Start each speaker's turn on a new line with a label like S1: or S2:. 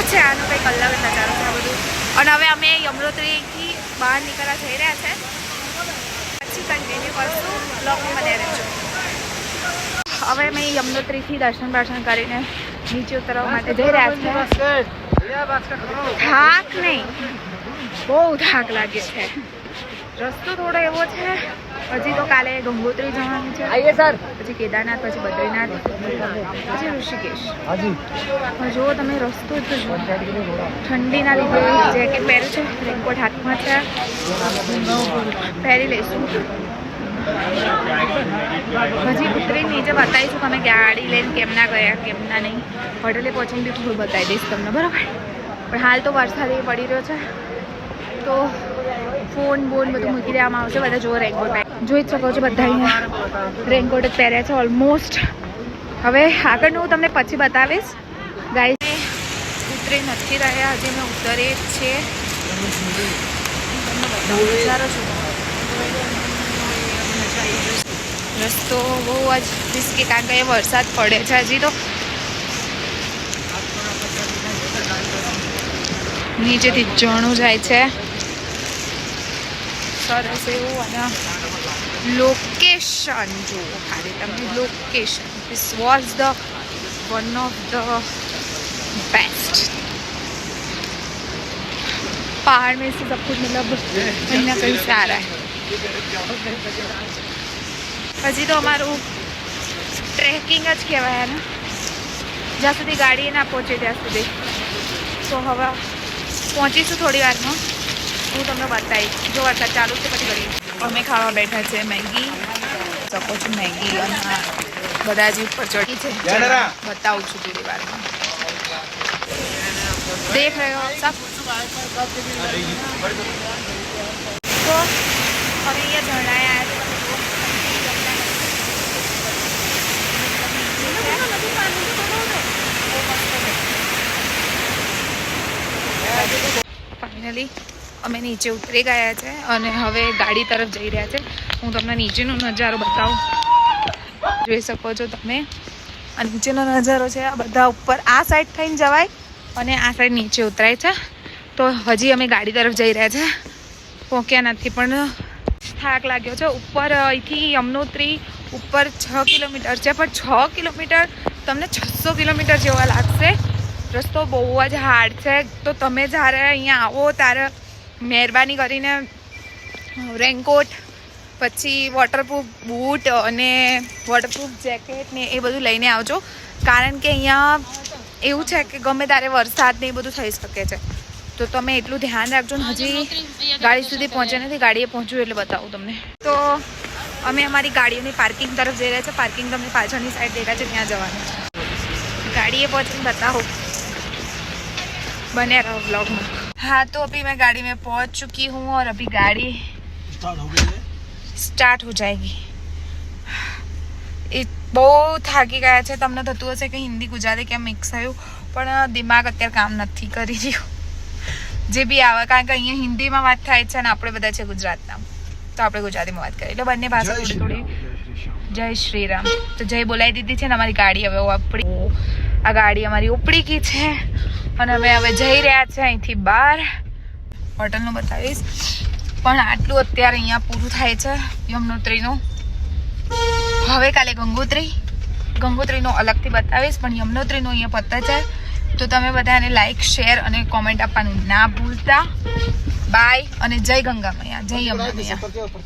S1: એક અલગ જ નજારો છે આ બધું? અને હવે અમે યમનોત્રીથી બહાર નીકળવા જઈ રહ્યા છે. પછી કન્ટિન્યુ કરશું બ્લોગમાં મને રહેજો. હવે અમે યમનોત્રીથી દર્શન દર્શન કરીને નીચે ઉતરવા માટે જઈ રહ્યા છે થાક નહીં. બહુ થાક લાગે છે. રસ્તો થોડો એવો છે પછી તો કાલે ગંગોત્રી જવાનું છે.
S2: આઈએ સર.
S1: પછી કેદારનાથ પછી બદ્રીનાથ પછી ઋષિકેશ. જો તમે રસ્તો જ ઠંડીના લીધે જેકેટ પહેર્યું છે રેનકોટ હાથમાં છે. પહેરી લઈશું. હજી ઉતરી નીચે બતાવીશું તમે ગાડી લઈને કેમના ગયા કેમના નહીં. હોટેલે પહોંચીને બી થોડું બતાવી દઈશ તમને બરાબર? પણ હાલ તો વરસાદ પડી રહ્યો છે. તો ફોન બોન બધું મૂકી દેવામાં આવશે બધા જો રેકોર્ડ જોઈ જ શકો છો બધા અહીંયા રેનકોટ જ પહેર્યા છે ઓલમોસ્ટ હવે આગળનું હું તમને પછી બતાવીશ. ગાય ઉતરી નથી રહ્યા, હજી મેં ઉતરે જ છે. તમને બતાવું રસ્તો બહુ જ રિસ્કી કારણ કે વરસાદ પડે છે હજી તો. નીચેથી જણું જાય છે. સરસ એવું અને લોકેશન જુઓ ખાલી તમે location this was the one of the best पहाड़ में से सब कुछ मतलब कहीं ना कहीं से आ रहा है હજી તો અમારું ટ્રેકિંગ જ કહેવાય ને જ્યાં સુધી ગાડી ના પહોંચે ત્યાં સુધી તો હવે પહોંચીશું થોડી વારમાં હું તમને બતાવીશ જો વરસાદ ચાલુ છે પછી કરીએ અમે ખાવા બેઠા છે મેગી શકો છો મેગી અને આ બધા જે ઉપર ચડી છે બતાવું છું થોડી વારમાં देख रहे हो आप सब तो हम ये झरना आया ફાઇનલી અમે નીચે ઉતરી ગયા છે અને હવે ગાડી તરફ જઈ રહ્યા છે. હું તમને નીચેનો નજારો બતાવું. જોઈ શકો છો તમે. આ નીચેનો નજારો છે, આ બધા ઉપર આ સાઈડ થઈને જવાય અને આ સાઈડ નીચે ઉતરાય છે. તો હજી અમે ગાડી તરફ જઈ રહ્યા છે. પહોંચ્યા નથી, પણ થાક લાગ્યો છે. ઉપર, અહીંથી યમનોત્રી ઉપર છ કિલોમીટર છે, પણ છ કિલોમીટર તમને છસો કિલોમીટર જેવા લાગશે. રસ્તો બહુ જ હાર્ડ છે. તો તમે જ્યારે અહીંયા આવો ત્યારે મહેરબાની કરીને રેનકોટ પછી વોટરપ્રૂફ બૂટ અને વોટરપ્રૂફ જેકેટ ને એ બધું લઈને આવજો. કારણ કે અહીંયા એવું છે કે ગમે ત્યારે વરસાદ ને એ બધું થઈ શકે છે. તો તમે એટલું ધ્યાન રાખજો ને, હજી ગાડી સુધી પહોંચ્યા નથી, ગાડીએ પહોંચ્યું એટલે બતાવું તમને. તો અમે અમારી ગાડીઓની પાર્કિંગ તરફ જઈ રહ્યા છે. પાર્કિંગ તમને પાછળની સાઈડ દેખાય છે, ત્યાં જવાનું ગાડીએ પહોંચીને બતાવો. બન્યા રહો બ્લોગમાં हाँ तो अभी मैं गाड़ी में पहुंच चुकी हूँ और अभी गाड़ी સ્ટાર્ટ હો જાયગી એ બહુ થાકી ગયા છે તમને થતું હશે કે હિન્દી ગુજરાતી કેમ મિક્સ થયું પણ દિમાગ અત્યારે કામ નથી કરી રહ્યું જે બી આવે કારણ કે અહીંયા હિન્દીમાં વાત થાય છે અને આપણે બધા છે ગુજરાતના તો આપણે ગુજરાતીમાં વાત કરીએ એટલે બંને ભાષા થોડી થોડી જય શ્રી રામ તો જય બોલાવી દીધી છે ને અમારી ગાડી હવે આપણી આ ગાડી અમારી ઉપડી ગઈ છે અને અમે હવે જઈ રહ્યા છે અહીંથી બહાર. હોટલનું બતાવીશ. પણ આટલું અત્યારે અહીંયા પૂરું થાય છે યમનોત્રીનું. હવે કાલે ગંગોત્રી. ગંગોત્રીનું અલગથી બતાવીશ, પણ યમનોત્રીનું અહીંયા પતે છે. તો તમે બધાને લાઈક શેર અને કોમેન્ટ આપવાનું ના ભૂલતા. બાય અને જય ગંગા મૈયા, જય યમુના મૈયા.